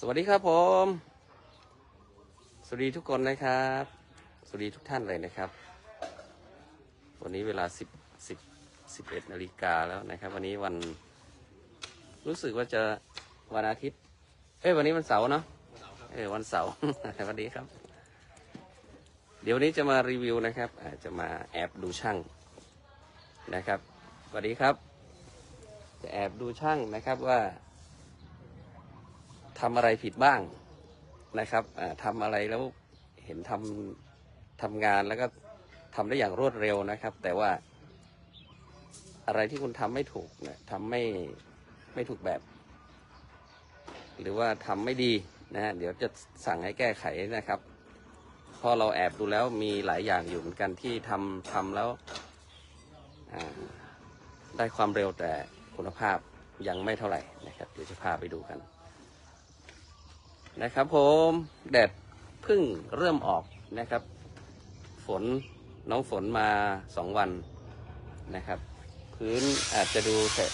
สวัสดีครับผม สวัสดีทุกคนนะครับ สวัสดีทุกท่านเลยนะครับ วันนี้เวลาสิบสิบสิบเอ็ดนาฬิกาแล้วนะครับ วันนี้วัน รู้สึกว่าจะวันอาทิตย์ เอ้ยวันนี้วันเสาร์เนาะเออวันเสาร์สวัสดีครับ เดี๋ยววันนี้จะมารีวิวนะครับอาจจะมาแอบดูช่างนะครับสวัสดีครับ จะแอบดูช่างนะครับว่า ทำอะไรผิดบ้างนะครับอ่าทำอะไรแล้วเห็นทำทำงานแล้วก็ทำได้อย่างรวดเร็วนะครับ แต่ว่า อะไรที่คุณทำไม่ถูกเนี่ยทำไม่ไม่ถูกแบบ หรือว่าทำไม่ดีนะฮะเดี๋ยวจะสั่งให้แก้ไขนะครับพอเราแอบดูแล้วมีหลายอย่างอยู่เหมือนกันที่ทำทำแล้วได้ความเร็วแต่คุณภาพยังไม่เท่าไหร่นะครับ เดี๋ยวจะพาไปดูกัน นะครับผมแดดเพิ่งเริ่มออกนะครับ ฝนน้องฝนมาสองวันนะครับ พื้นอาจจะดูแฉะ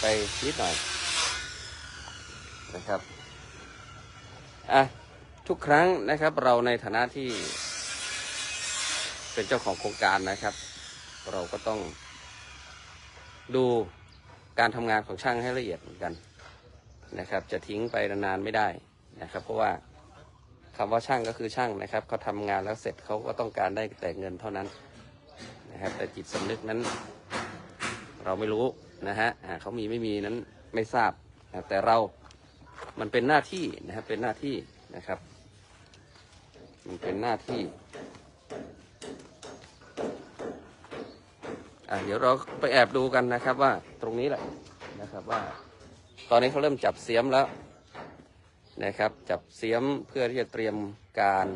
ไปนิดหน่อยนะครับอะทุกครั้งนะครับเราในฐานะที่เป็นเจ้าของโครงการนะครับ เราก็ต้องดูการทำงานของช่างให้ละเอียดเหมือนกันนะครับ จะทิ้งไปนานๆไม่ได้ นะครับ เพราะว่าคำว่าช่างก็คือช่างนะครับเขาทำงานแล้วเสร็จเขาก็ต้องการได้แต่เงินเท่านั้นนะครับ แต่จิตสำนึกนั้น เราไม่รู้นะฮะเขามีไม่มีนั้นไม่ทราบนะแต่เรามันเป็นหน้าที่นะครับเป็นหน้าที่นะครับ มันเป็นหน้าที่อะเดี๋ยวเราไปแอบดูกันนะครับว่าตรงนี้แหละนะครับว่า ตอนนี้เขาเริ่มจับเสียมแล้ว นะครับ จับเสียมเพื่อที่จะเตรียมการ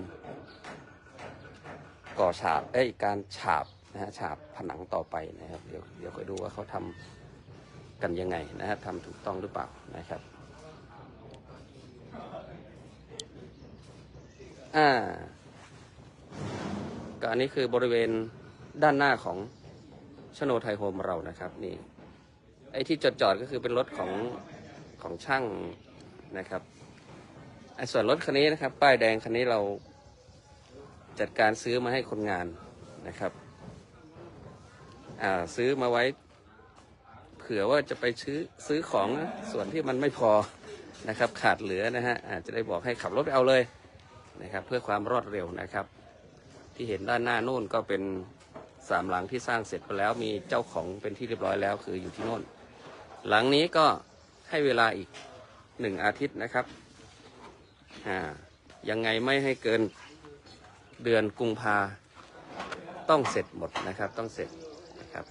ก่อฉาบเอ้ยการฉาบนะฮะฉาบผนังต่อไปนะครับ เดี๋ยวเดี๋ยวคอยดูว่าเขาทำกันยังไงนะฮะทำถูกต้องหรือเปล่านะครับอ่าก็อันนี้คือบริเวณด้านหน้าของชโนไทยโฮมเรานะครับนี่ไอ้ที่จอดจอดก็คือเป็นรถของของช่างนะครับ ส่วนรถคันนี้นะครับ ป้ายแดงคันนี้เราจัดการซื้อมาให้คนงานนะครับซื้อมาไว้ เผื่อว่าจะไปซื้อซื้อของนะส่วนที่มันไม่พอนะครับ ขาดเหลือนะฮะอาจจะได้บอกให้ขับรถไปเอาเลยนะครับ เพื่อความรวดเร็วนะครับ ที่เห็นด้านหน้านู่นก็เป็นสามหลังที่สร้างเสร็จไปแล้วมีเจ้าของเป็นที่เรียบร้อยแล้ว คืออยู่ที่โน่น หลังนี้ก็ให้เวลาอีกหนึ่งอาทิตย์นะครับ อ่ายังไงไม่ให้เกินเดือนกุมภาต้องเสร็จหมดนะครับ ต้องเสร็จนะครับ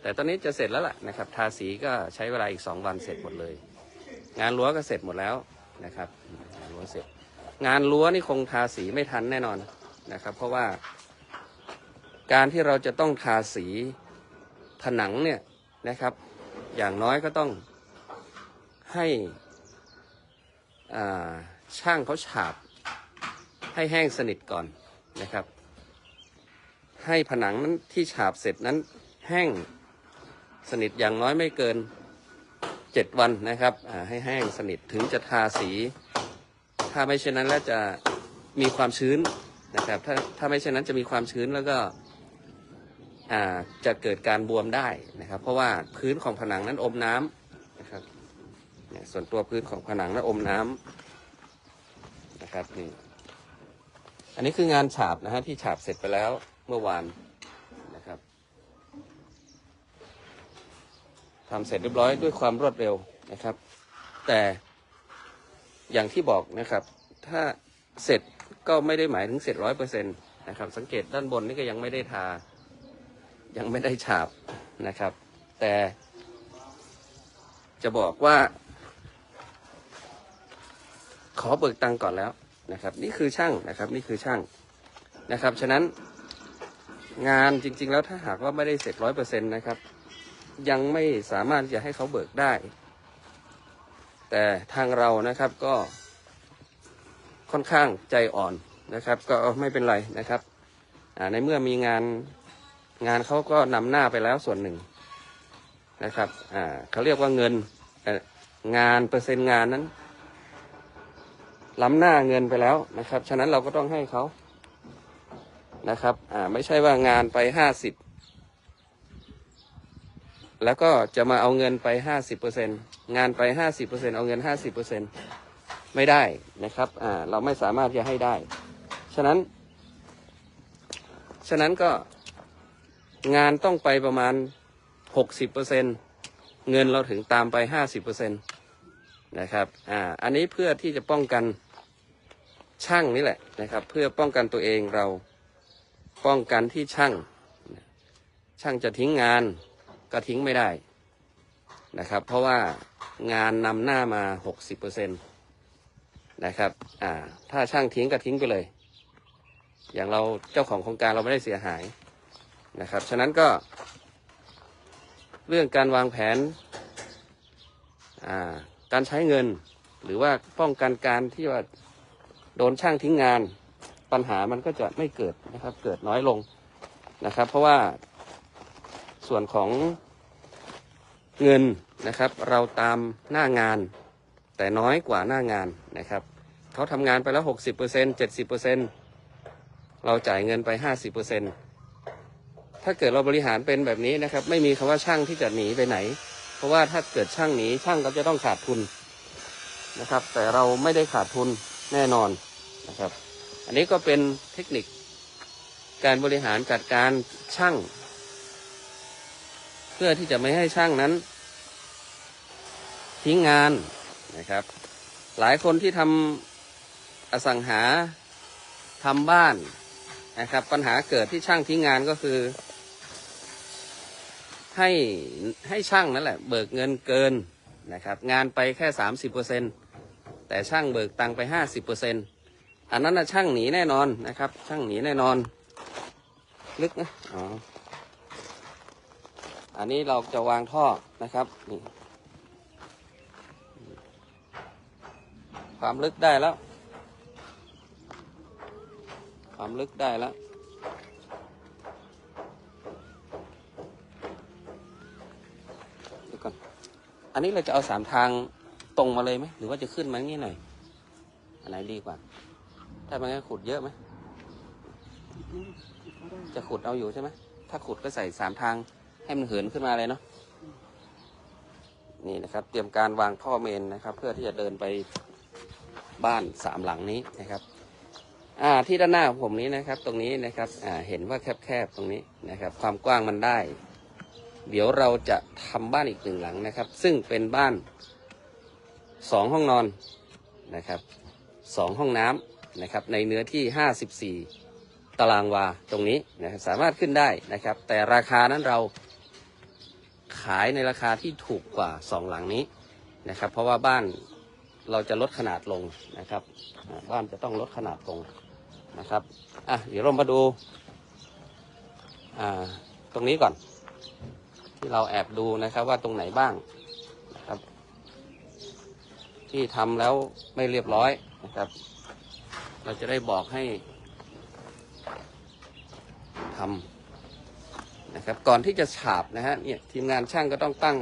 แต่ตอนนี้จะเสร็จแล้วล่ะนะครับ ทาสีก็ใช้เวลาอีกสองวันเสร็จหมดเลย งานรั้วก็เสร็จหมดแล้วนะครับงานรั้วเสร็จ งานรั้วนี่คงทาสีไม่ทันแน่นอนนะครับ เพราะว่า การที่เราจะต้องทาสีผนังเนี่ยนะครับ อย่างน้อยก็ต้องให้อ่า ช่างเขาฉาบ ให้แห้งสนิทก่อนนะครับ ให้ผนังนั้นที่ฉาบเสร็จนั้นแห้งสนิทอย่างน้อยไม่เกินเจ็ดวันนะครับให้แห้งสนิทถึงจะทาสี ถ้าไม่เช่นนั้นแล้วจะมีความชื้นนะครับ ถ้าถ้าไม่เช่นนั้นจะมีความชื้นแล้วก็จะเกิดการบวมได้นะครับ เพราะว่าพื้นของผนังนั้นอมน้ำนะครับเนี่ยส่วนตัวพื้นของผนังนั้นอมน้ำ นะครับนี่อันนี้คืองานฉาบนะฮะที่ฉาบเสร็จไปแล้วเมื่อวานนะครับทำเสร็จเรียบร้อยด้วยความรวดเร็วนะครับ แต่อย่างที่บอกนะครับ ถ้าเสร็จก็ไม่ได้หมายถึงเสร็จร้อยเปอร์เซ็นต์นะครับ สังเกตด้านบนนี่ก็ยังไม่ได้ทา ยังไม่ได้ฉาบนะครับ แต่จะบอกว่า ขอเบิกตังก่อนแล้วนะครับ นี่คือช่างนะครับ นี่คือช่างนะครับ ฉะนั้นงานจริง ๆ แล้วถ้าหากว่าไม่ได้เสร็จร้อยเปอร์เซ็นต์นะครับ ยังไม่สามารถจะให้เขาเบิกได้ แต่ทางเรานะครับก็ค่อนข้างใจอ่อนนะครับ ก็ไม่เป็นไรนะครับในเมื่อมีงานงานเขาก็นำหน้าไปแล้วส่วนหนึ่งนะครับเขาเรียกว่าเงินงานเปอร์เซ็นต์งานนั้น ล้ำหน้าเงินไปแล้วนะครับ ฉะนั้นเราก็ต้องให้เขานะครับ อ่า ไม่ใช่ว่างานไปห้าสิบแล้วก็จะมาเอาเงินไปห้าสิบเปอร์เซ็นงานไปห้าสิบเปอร์เซ็นเอาเงินห้าสิบเปอร์เซ็นไม่ได้นะครับ อ่า เราไม่สามารถจะให้ได้ ฉะนั้น ฉะนั้นก็งานต้องไปประมาณหกสิบเปอร์เซ็นเงินเราถึงตามไปห้าสิบเปอร์เซ็นนะครับ อ่า อันนี้เพื่อที่จะป้องกัน ช่างนี่แหละนะครับ เพื่อป้องกันตัวเองเราป้องกันที่ช่าง ช่างจะทิ้งงานก็ทิ้งไม่ได้นะครับ เพราะว่างานนำหน้ามาหกสิบเปอร์เซ็นนะครับอ่าถ้าช่างทิ้งก็ทิ้งไปเลย อย่างเราเจ้าของโครงการเราไม่ได้เสียหายนะครับ ฉะนั้นก็ เรื่องการวางแผนอ่าการใช้เงิน หรือว่าป้องกันการที่ว่า โดนช่างทิ้งงาน ปัญหามันก็จะไม่เกิดนะครับ เกิดน้อยลงนะครับ เพราะว่าส่วนของเงินนะครับ เราตามหน้างาน แต่น้อยกว่าหน้างานนะครับเขาทำงานไปแล้วหกสิบเปอร์เซ็นเจ็ดสิบเปอร์เซ็นเราจ่ายเงินไปห้าสิบเปอร์เซ็นถ้าเกิดเราบริหารเป็นแบบนี้นะครับ ไม่มีคำว่าช่างที่จะหนีไปไหน เพราะว่าถ้าเกิดช่างหนีช่างก็จะต้องขาดทุนนะครับ แต่เราไม่ได้ขาดทุนแน่นอน นะครับ อันนี้ก็เป็นเทคนิคการบริหารจัดการช่าง เพื่อที่จะไม่ให้ช่างนั้น ทิ้งงานนะครับ หลายคนที่ทำอสังหาทำบ้านนะครับ ปัญหาเกิดที่ช่างทิ้งงานก็คือ ให้ให้ช่างนั่นแหละ เบิกเงินเกินนะครับ งานไปแค่สามสิบเปอร์เซ็นแต่ช่างเบิกตังไปห้าสิบเปอร์เซ็น อันนั้นนะช่างหนีแน่นอนนะครับ ช่างหนีแน่นอน ลึกนะอ๋ออันนี้เราจะวางท่อนะครับนี่ความลึกได้แล้ว ความลึกได้แล้วดี๋ยวก่อนอันนี้เราจะเอาสามทางตรงมาเลยไหมหรือว่าจะขึ้นมางี้หน่อยอันไหนดีกว่า ถ้ามันก็ขุดเยอะไหม จะขุดเอาอยู่ใช่ไหม ถ้าขุดก็ใส่สามทางให้มันเหินขึ้นมาเลยเนาะ นี่นะครับ เตรียมการวางท่อเมนนะครับ เพื่อที่จะเดินไปบ้านสามหลังนี้นะครับ อ่าที่ด้านหน้าของผมนี้นะครับ ตรงนี้นะครับ อ่าเห็นว่าแคบๆตรงนี้นะครับ ความกว้างมันได้ เดี๋ยวเราจะทำบ้านอีกหนึ่งหลังนะครับ ซึ่งเป็นบ้านสองห้องนอนนะครับสองห้องน้ำ นะครับในเนื้อที่ห้าสิบสี่ตารางวาตรงนี้นะครับสามารถขึ้นได้นะครับ แต่ราคานั้นเราขายในราคาที่ถูกกว่าสองหลังนี้นะครับ เพราะว่าบ้านเราจะลดขนาดลงนะครับ บ้านจะต้องลดขนาดลงนะครับอะเดี๋ยวเรามาดูอ่าตรงนี้ก่อน ที่เราแอบดูนะครับว่าตรงไหนบ้างนะครับ ที่ทำแล้วไม่เรียบร้อยนะครับ เราจะได้บอกให้ทำนะครับ ก่อนที่จะฉาบนะฮะเนี่ยทีมงานช่างก็ต้องตั้ง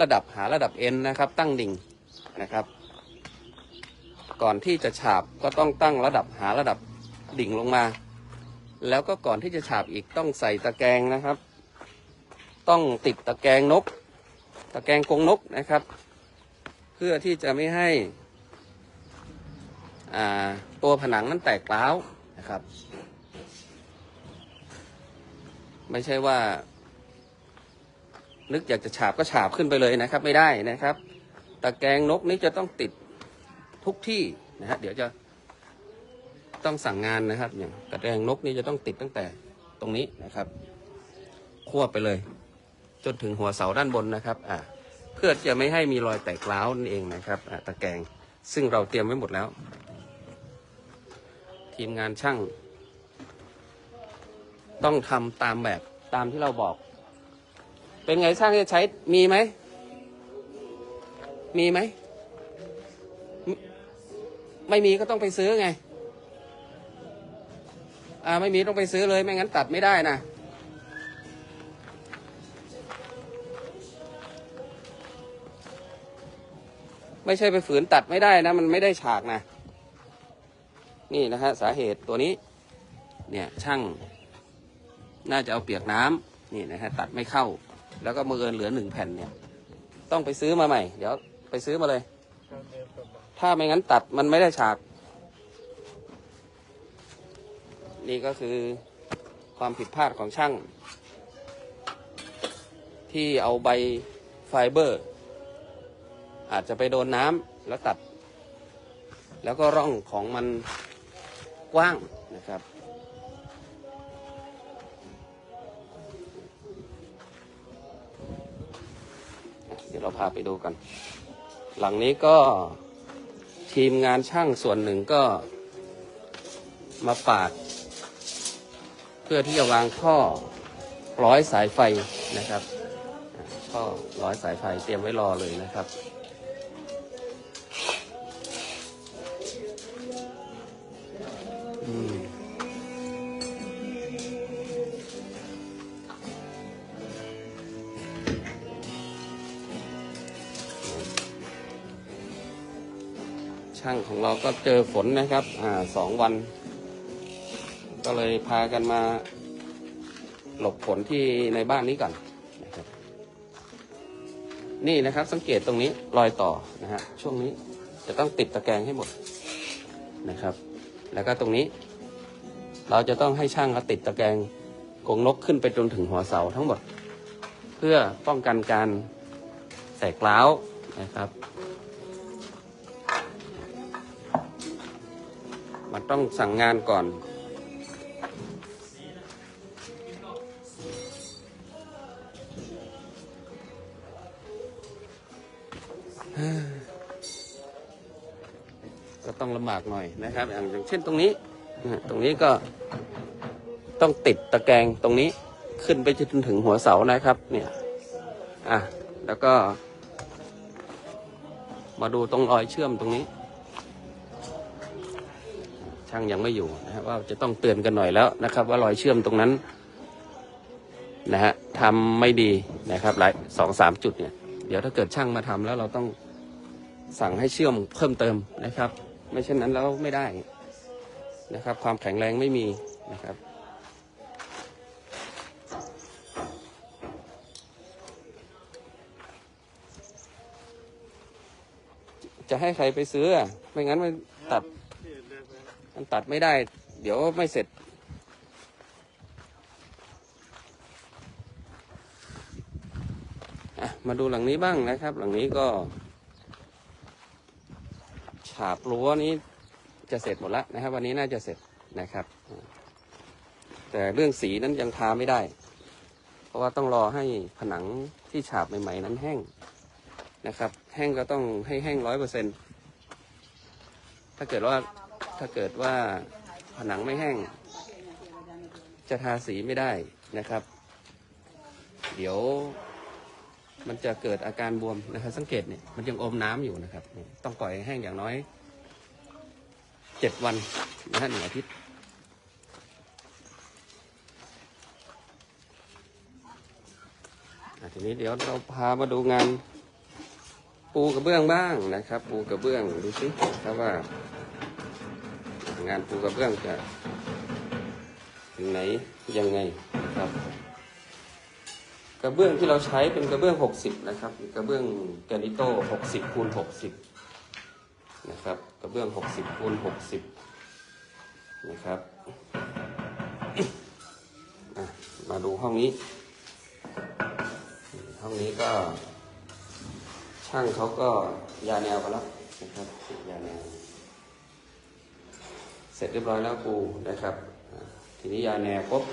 ระดับหาระดับเอ็นนะครับ ตั้งดิ่งนะครับ ก่อนที่จะฉาบก็ต้องตั้งระดับหาระดับดิ่งลงมา แล้วก็ก่อนที่จะฉาบอีกต้องใส่ตะแกรงนะครับ ต้องติดตะแกรงนก ตะแกรงกรงนกนะครับ เพื่อที่จะไม่ให้ ตัวผนังนั้นแตกร้าวนะครับ ไม่ใช่ว่า นึกอยากจะฉาบก็ฉาบขึ้นไปเลยนะครับ ไม่ได้นะครับตะแกรงนกนี้จะต้องติดทุกที่นะฮะเดี๋ยวจะต้องสั่งงานนะครับ อย่างตะแกรงนกนี้จะต้องติดตั้งแต่ตรงนี้นะครับ ควบไปเลย จนถึงหัวเสาด้านบนนะครับ อ่าเพื่อจะไม่ให้มีรอยแตกร้าวนั่นเองนะครับตะแกรงซึ่งเราเตรียมไว้หมดแล้ว ทีมงานช่าง ต้องทำตามแบบตามที่เราบอก เป็นไงช่างจะใช้มีไหม มีไหมไม่ม่มีก็ต้องไปซื้อไง อ่าไม่มีต้องไปซื้อเลย ไม่งั้นตัดไม่ได้นะไม่ใช่ไปฝืนตัดไม่ได้นะ มันไม่ได้ฉากนะ นี่นะฮะสาเหตุตัวนี้เนี่ยช่างน่าจะเอาเปียกน้ำนี่นะฮะตัดไม่เข้า แล้วก็มือเอินเหลือหนึ่งแผ่นเนี่ย ต้องไปซื้อมาใหม่ เดี๋ยวไปซื้อมาเลย ถ้าไม่งั้นตัดมันไม่ได้ฉาก นี่ก็คือความผิดพลาดของช่าง ที่เอาใบไฟเบอร์ อาจจะไปโดนน้ำแล้วตัด แล้วก็ร่องของมัน กว้างนะครับ เดี๋ยวเราพาไปดูกัน หลังนี้ก็ทีมงานช่างส่วนหนึ่งก็มาปาด เพื่อที่จะวางท่อร้อยสายไฟนะครับท่อร้อยสายไฟเตรียมไว้รอเลยนะครับ ช่างของเราก็เจอฝนนะครับอ่าสองวัน ก็เลยพากันมา หลบฝนที่ในบ้านนี้ก่อนนะครับนี่นะครับสังเกตตรงนี้รอยต่อนะฮะช่วงนี้จะต้องติดตะแกรงให้หมดนะครับ แล้วก็ตรงนี้ เราจะต้องให้ช่างเขาติดตะแกรงกงนกขึ้นไปจนถึงหัวเสาทั้งหมด เพื่อป้องกันการแตกร้าวนะครับ มันต้องสั่งงานก่อน ก็ต้องลำบากหน่อยนะครับ อย่างเช่นตรงนี้ ตรงนี้ก็ต้องติดตะแกรงตรงนี้ขึ้นไปจนถึงหัวเสานะครับ เนี่ย อะ แล้วก็ มาดูตรงรอยเชื่อมตรงนี้ ช่างยังไม่อยู่นะว่าจะต้องเตือนกันหน่อยแล้วนะครับ ว่ารอยเชื่อมตรงนั้นนะฮะทำไม่ดีนะครับหลายสองสามจุดเนี่ยเดี๋ยวถ้าเกิดช่างมาทำแล้วเราต้องสั่งให้เชื่อมเพิ่มเติมนะครับ ไม่เช่นนั้นแล้วไม่ได้นะครับ ความแข็งแรงไม่มีนะครับจะให้ใครไปซื้อ ไม่งั้นมันตัด มันตัดไม่ได้ เดี๋ยวไม่เสร็จ มาดูหลังนี้บ้างนะครับ หลังนี้ก็ ฉาบรั้วนี้จะเสร็จหมดแล้วนะครับ วันนี้น่าจะเสร็จนะครับ แต่เรื่องสีนั้นยังทาไม่ได้ เพราะว่าต้องรอให้ผนังที่ฉาบใหม่ๆนั้นแห้งนะครับ แห้งก็ต้องให้แห้งร้อยเปอร์เซ็นถ้าเกิดว่า ถ้าเกิดว่าผนังไม่แห้ง จะทาสีไม่ได้นะครับ เดี๋ยวมันจะเกิดอาการบวมนะครับ สังเกตเนี่ยมันยังอมน้ำอยู่นะครับ ต้องปล่อยแห้งอย่างน้อยเจ็ดวันนะฮะหนึ่งอาทิตย์ทีนี้เดี๋ยวเราพามาดูงานปูกระเบื้องบ้างนะครับ ปูกระเบื้องดูสิครับว่า งานปูกระเบื้องจะถึงไหนยังไงนะครับ กระเบื้องที่เราใช้เป็นกระเบื้อง 60 นะครับ กระเบื้องแกรนิโต้60คูณ60 นะครับ กระเบื้อง 60คูณ60 นะครับ มาดูห้องนี้ ห้องนี้ก็ช่างเขาก็ยาแนวกันแล้วนะครับยาแนว เสร็จเรียบร้อยแล้วปูนะครับทีนี้ยาแนวปุ๊บ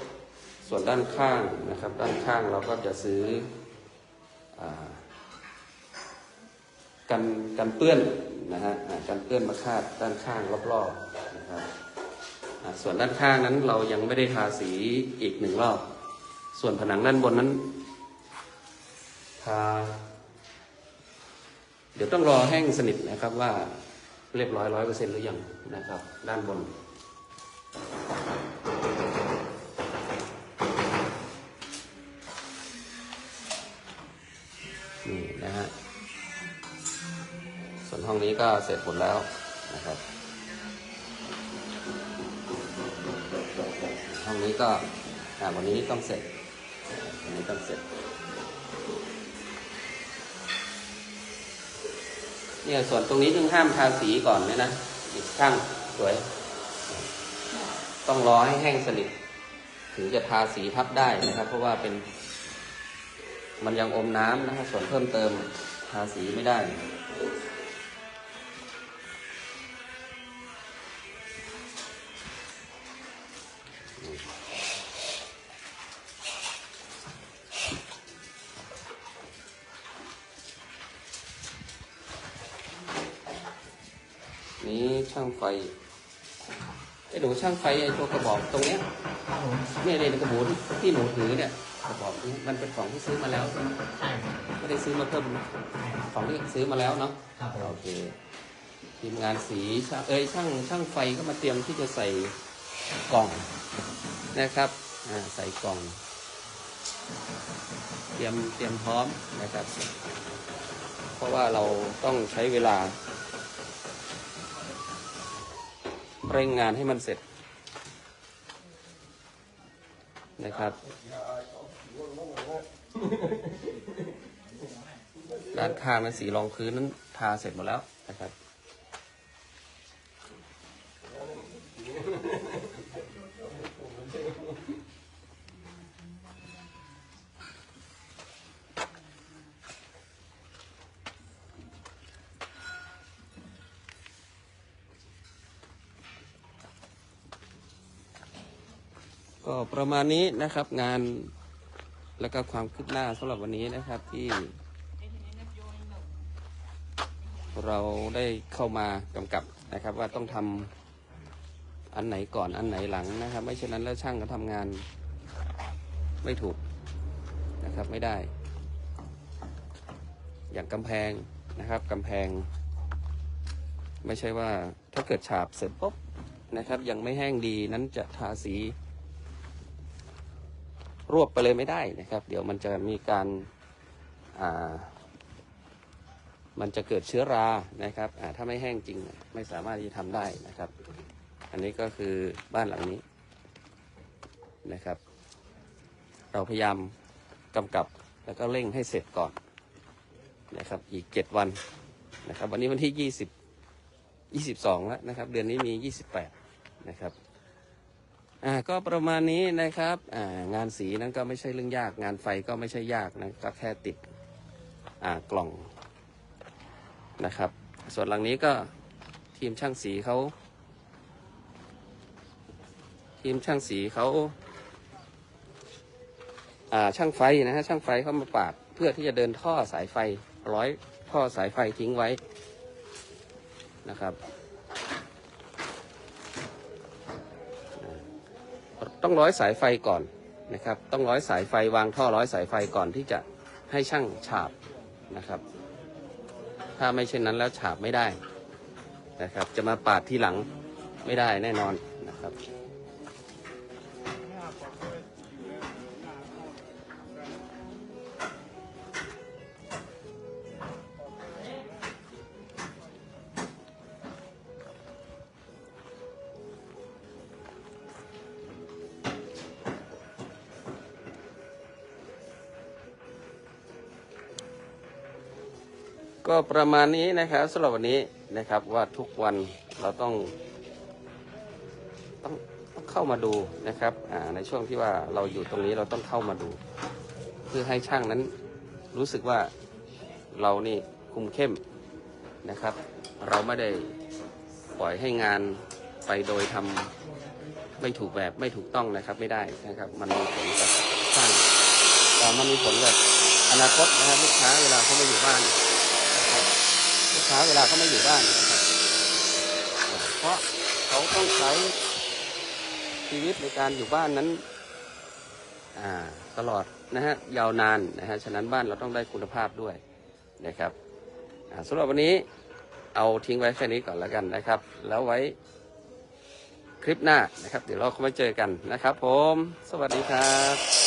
ส่วนด้านข้างนะครับ ด้านข้างเราก็จะซื้ออกันกันเปื้อนนะฮะกันเปื้อนมาคาดด้านข้างรอบๆนะครับส่วนด้านข้างนั้นเรายังไม่ได้ทาสีอีกหนึ่งรอบ ส่วนผนังด้านบนนั้นทาเดี๋ยวต้องรอแห้งสนิทนะครับว่า เรียบร้อยร้อยเปอร์เซ็นต์หรือยังนะครับ ด้านบน นี่นะฮะ ส่วนห้องนี้ก็เสร็จหมดแล้วนะครับ ห้องนี้ก็อ่าวันนี้ต้องเสร็จวันนี้ต้องเสร็จ เนี่ยส่วนตรงนี้ต้องห้ามทาสีก่อนเลยนะอีกข้างสวย ต้องรอให้แห้งสนิทถึงจะทาสีทับได้นะครับ เพราะว่าเป็นมันยังอมน้ำนะครับส่วนเพิ่มเติมทาสีไม่ได้ ช่างไฟไอ้หนูช่างไฟไอ้ตัวกระบอกตรงเนี้ยครับผมเนี่ยเนี่ยกระบอกที่หนูถือเนี่ยกระบอกนี้มันเป็นของที่ซื้อมาแล้วใช่ไหมใช่ครับไม่ได้ซื้อมาเพิ่มนะใช่ครับของที่ซื้อมาแล้วเนาะครับผมโอเคทีมงานสีช่างเอ้ยช่างช่างไฟก็มาเตรียมที่จะใส่กล่องนะครับอ่าใส่กล่อง เตรียมเตรียมพร้อมนะครับ เพราะว่าเราต้องใช้เวลา เร่งงานให้มันเสร็จนะครับด้านข้างนั้นสีรองพื้นนั้นทาเสร็จหมดแล้วนะครับ ประมาณนี้นะครับงานแล้วก็ความคืบหน้าสำหรับวันนี้นะครับที่ เราได้เข้ามากำกับนะครับว่าต้องทำอันไหนก่อนอันไหนหลังนะครับ ไม่เช่นนั้นแล้วช่างก็ทำงานไม่ถูกนะครับไม่ได้ อย่างกำแพงนะครับกำแพง ไม่ใช่ว่าถ้าเกิดฉาบเสร็จปุ๊บนะครับ ยังไม่แห้งดีนั้นจะทาสี รวบไปเลยไม่ได้นะครับ เดี๋ยวมันจะมีการอ่ามันจะเกิดเชื้อรานะครับอ่าถ้าไม่แห้งจริงไม่สามารถที่จะทำได้นะครับ อันนี้ก็คือบ้านหลังนี้นะครับ เราพยายามกำกับแล้วก็เร่งให้เสร็จก่อนนะครับ อีกเจ็ดวันนะครับ วันนี้วันที่ยี่สิบยี่สิบสองแล้วนะครับ เดือนนี้มียี่สิบแปดนะครับ อ่าก็ประมาณนี้นะครับอ่างานสีนั้นก็ไม่ใช่เรื่องยาก งานไฟก็ไม่ใช่ยากนะก็แค่ติดอ่ากล่องนะครับ ส่วนหลังนี้ก็ทีมช่างสีเขาทีมช่างสีเขาอ่าช่างไฟนะฮะช่างไฟเขามาปาดเพื่อที่จะเดินท่อสายไฟร้อยท่อสายไฟทิ้งไว้นะครับ ต้องร้อยสายไฟก่อนนะครับ ต้องร้อยสายไฟวางท่อร้อยสายไฟก่อนที่จะให้ช่างฉาบนะครับ ถ้าไม่เช่นนั้นแล้วฉาบไม่ได้นะครับ จะมาปาดที่หลังไม่ได้แน่นอนนะครับ ก็ประมาณนี้นะครับสำหรับวันนี้นะครับว่าทุกวันเราต้องต้องต้องเข้ามาดูนะครับในช่วงที่ว่าเราอยู่ตรงนี้เราต้องเข้ามาดู เพื่อให้ช่างนั้นรู้สึกว่าเรานี่คุมเข้มนะครับ เราไม่ได้ปล่อยให้งานไปโดยทำไม่ถูกแบบไม่ถูกต้องนะครับไม่ได้นะครับ มันมีผลกับช่างแต่มันมีผลกับอนาคตนะครับลูกค้าเวลาเขาไม่อยู่บ้าน ลูกค้าเวลาเขาไม่อยู่บ้านนะครับเพราะเขาต้องใช้ชีวิตในการอยู่บ้านนั้นตลอดนะฮะยาวนานนะฮะฉะนั้นบ้านเราต้องได้คุณภาพด้วยนะครับสำหรับวันนี้เอาทิ้งไว้แค่นี้ก่อนแล้วกันนะครับ แล้วไว้คลิปหน้านะครับ เดี๋ยวเราเข้ามาเจอกันนะครับ ผม สวัสดีครับ